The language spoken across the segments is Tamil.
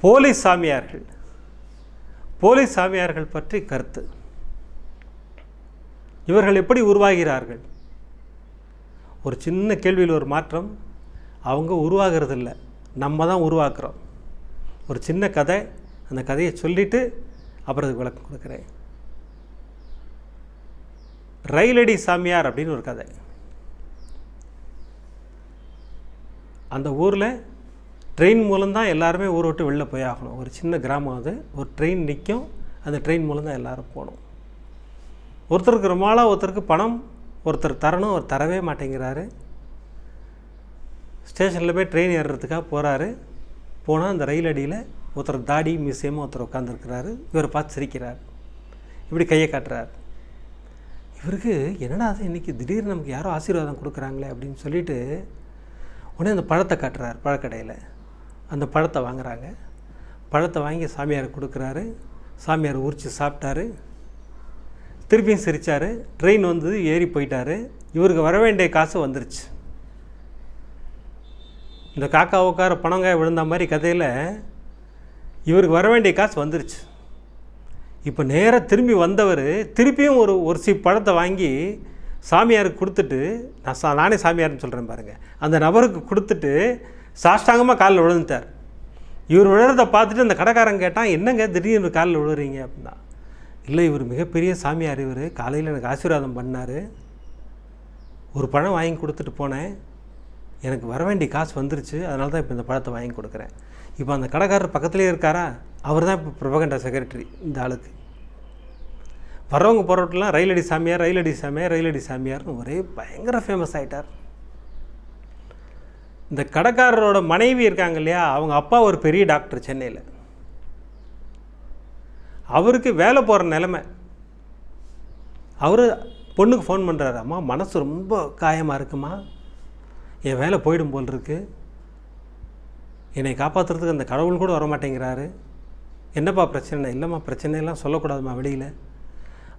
போலி சாமியார்கள் போலி சாமியார்கள் பற்றி கருத்து. இவர்கள் எப்படி உருவாகிறார்கள்? ஒரு சின்ன கேள்வியில் ஒரு மாற்றம் அவங்க உருவாகிறது இல்லை நம்ம தான் உருவாக்குறோம். ஒரு சின்ன கதை அந்த கதையை சொல்லிவிட்டு அப்புறம் விளக்கம் கொடுக்குறேன். ரயிலடி சாமியார் அப்படின்னு ஒரு கதை. அந்த ஊரில் ட்ரெயின் மூலம்தான் எல்லாருமே ஊரை விட்டு வெளில போய் ஆகணும். ஒரு சின்ன கிராமம் அது. ஒரு ட்ரெயின் நிற்கும் அந்த ட்ரெயின் மூலம்தான் எல்லோரும் போகணும். ஒருத்தருக்கு ரொம்ப ஒருத்தருக்கு பணம் ஒருத்தர் தரணும் அவர் தரவே மாட்டேங்கிறாரு. ஸ்டேஷனில் போய் ட்ரெயின் ஏறுறதுக்காக போகிறாரு போனால் அந்த ரயில் அடியில் ஒருத்தர் தாடி மியூசியமாக ஒருத்தர் உட்காந்துருக்கிறாரு இவரை பார்த்து சிரிக்கிறார். இப்படி கையை காட்டுறாரு. இவருக்கு என்னடா அது இன்றைக்கி திடீர்னு நமக்கு யாரோ ஆசீர்வாதம் கொடுக்குறாங்களே அப்படின்னு சொல்லிட்டு உடனே அந்த பழத்தை காட்டுறார் பழக்கடையில். அந்த பழத்தை வாங்குறாங்க. பழத்தை வாங்கி சாமியார் கொடுக்குறாரு. சாமியார் உரித்து சாப்பிட்டாரு. திருப்பியும் சிரித்தார் ட்ரெயின் வந்தது ஏறி போயிட்டாரு. இவருக்கு வர வேண்டிய காசு வந்துருச்சு. இந்த காக்கா உட்கார பணங்காய் விழுந்த மாதிரி கதையில் இவருக்கு வர வேண்டிய காசு வந்துருச்சு. இப்போ நேராக திரும்பி வந்தவர் திருப்பியும் ஒரு ஒரு சி பழத்தை வாங்கி சாமியாருக்கு கொடுத்துட்டு நான் சா நானே சாமியார்னு சொல்கிறேன் பாருங்கள் அந்த நபருக்கு கொடுத்துட்டு சாஷ்டாங்கமாக காலில் விழுந்துட்டார். இவர் விழுறத பார்த்துட்டு அந்த கடைக்காரன் கேட்டான் என்னங்க திடீர்னு காலில் விழுறீங்க? அப்படின்னா இல்லை இவர் மிகப்பெரிய சாமியார் இவர். காலையில் எனக்கு ஆசீர்வாதம் பண்ணார். ஒரு பழம் வாங்கி கொடுத்துட்டு போனேன். எனக்கு வர வேண்டிய காசு வந்துருச்சு. அதனால தான் இப்போ இந்த பழத்தை வாங்கி கொடுக்குறேன். இப்போ அந்த கடைக்காரர் பக்கத்துலேயே இருக்காரா? அவர் தான் இப்போ பிரபகண்டா செக்ரட்டரி இந்த ஆளுக்கு. வரவங்க போகிறவட்டெல்லாம் ரயிலடி சாமியார் ரயிலடி சாமியார் ரயிலடி சாமியார்னு ஒரே பயங்கர ஃபேமஸ் ஆகிட்டார் இந்த கடைக்காரரோட மனைவி இருக்காங்க இல்லையா அவங்க அப்பா ஒரு பெரிய டாக்டர் சென்னையில். அவருக்கு வேலை போகிற நிலமை. அவர் பொண்ணுக்கு ஃபோன் பண்ணுறாரு அம்மா மனசு ரொம்ப காயமாக இருக்குமா? என் வேலை போயிடும் போல் இருக்கு. என்னை காப்பாற்றுறதுக்கு அந்த கடவுள் கூட வர மாட்டேங்கிறாரு என்னப்பா பிரச்சனை? இல்லைம்மா பிரச்சனையெல்லாம் சொல்லக்கூடாதும்மா வெளியில்.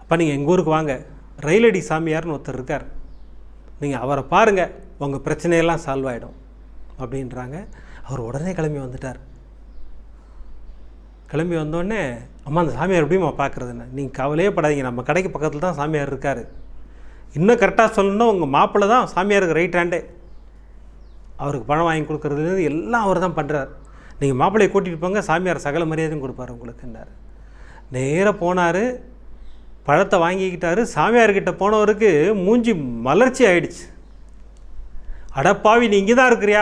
அப்போ நீங்கள் எங்கள் ஊருக்கு வாங்க. ரயிலடி சாமியார்னு ஒருத்தர் இருக்கார். நீங்கள் அவரை பாருங்கள் உங்கள் பிரச்சனையெல்லாம் சால்வ் ஆகிடும் அப்படின்றாங்க. அவர் உடனே கிளம்பி வந்துட்டார். கிளம்பி வந்தோடனே அம்மா அந்த சாமியார் எப்படிம்மா பார்க்குறதுன்னு? நீங்கள் கவலையே படாதீங்க. நம்ம கடைக்கு பக்கத்தில் தான் சாமியார் இருக்கார். இன்னும் கரெக்டாக சொல்லணும்னா உங்கள் மாப்பிள்ளை தான் சாமியாருக்கு ரைட் ஹேண்டே அவருக்கு பணம் வாங்கி கொடுக்குறதுலேருந்து எல்லாம் அவர் தான் பண்ணுறார் நீங்கள் மாப்பிள்ளையை கூட்டிகிட்டு போங்க சாமியார் சகல மரியாதையும் கொடுப்பார் உங்களுக்குன்னாரு. நேராக போனார் பழத்தை வாங்கிக்கிட்டாரு. சாமியார்கிட்ட போனவருக்கு மூஞ்சி மலர்ச்சி ஆயிடுச்சு. அடப்பாவி நீ இங்கே தான் இருக்கிறியா?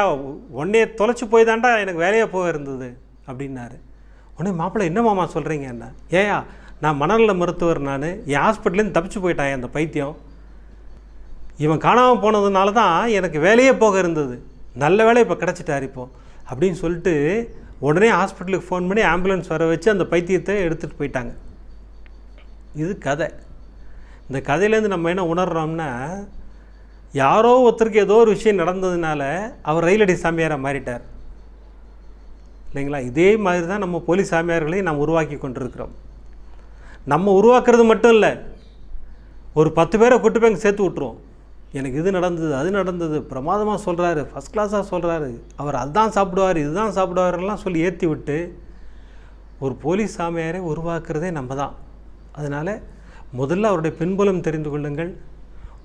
உன்னைய தொலைச்சி போய் தாண்டா எனக்கு வேலையாக போக இருந்தது அப்படின்னாரு. உடனே மாப்பிள்ளை என்ன மாமா சொல்கிறீங்க என்ன? ஏயா நான் மனநல மருத்துவர் நான். என் ஹாஸ்பிட்டலேருந்து தப்பிச்சு போயிட்டான் அந்த பைத்தியம். இவன் காணாமல் போனதுனால தான் எனக்கு வேலையே போக இருந்தது. நல்ல வேலை இப்போ கிடச்சிட்டார் இப்போ அப்படின்னு சொல்லிட்டு உடனே ஹாஸ்பிட்டலுக்கு ஃபோன் பண்ணி ஆம்புலன்ஸ் வர வச்சு அந்த பைத்தியத்தை எடுத்துகிட்டு போயிட்டாங்க. இது கதை. இந்த கதையிலேருந்து நம்ம என்ன உணர்றோம்னா யாரோ ஒருத்தருக்கு ஏதோ ஒரு விஷயம் நடந்ததுனால அவர் ரயிலடி சாமியாராக மாறிட்டார். இல்லைங்களா? இதே மாதிரி தான் நம்ம போலீஸ் சாமியார்களையும் நாம் உருவாக்கி கொண்டிருக்கிறோம். நம்ம உருவாக்குறது மட்டும் இல்லை ஒரு பத்து பேரை கூட்டு போய் அங்கே சேர்த்து விட்ருவோம் எனக்கு இது நடந்தது அது நடந்தது பிரமாதமாக சொல்கிறாரு ஃபஸ்ட் கிளாஸாக சொல்கிறாரு அவர் அதுதான் சாப்பிடுவார் இதுதான் சாப்பிடுவார்லாம் சொல்லி ஏற்றி விட்டு ஒரு போலீஸ் சாமியாரை உருவாக்குறதே நம்ம தான் அதனால் முதல்ல அவருடைய பின்புலம் தெரிந்து கொள்ளுங்கள்.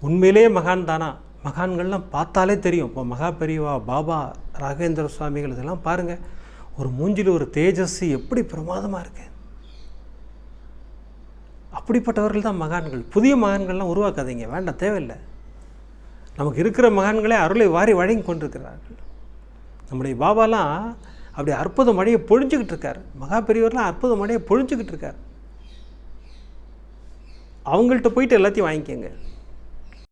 உண்மையிலேயே மகான் தானா? மகான்கள்லாம் பார்த்தாலே தெரியும். இப்போ மகா பெரியவா பாபா ராகவேந்திர சுவாமிகள் இதெல்லாம் பாருங்கள் ஒரு மூஞ்சில் ஒரு தேஜஸ் எப்படி பிரமாதமாக இருக்கு? அப்படிப்பட்டவர்கள் தான் மகான்கள். புதிய மகான்கள்லாம் உருவாக்காதீங்க. வேண்டாம் தேவையில்லை. நமக்கு இருக்கிற மகான்களே அருளை வாரி வழங்கி கொண்டிருக்கிறார்கள். நம்முடைய பாபாலாம் அப்படி அற்புத மழையை பொழிஞ்சுக்கிட்டு இருக்கார். மகா பெரியவர்லாம் அற்புத மழையை பொழிஞ்சுக்கிட்டு இருக்கார். அவங்கள்ட்ட போயிட்டு எல்லாத்தையும் வாங்கிக்கோங்க.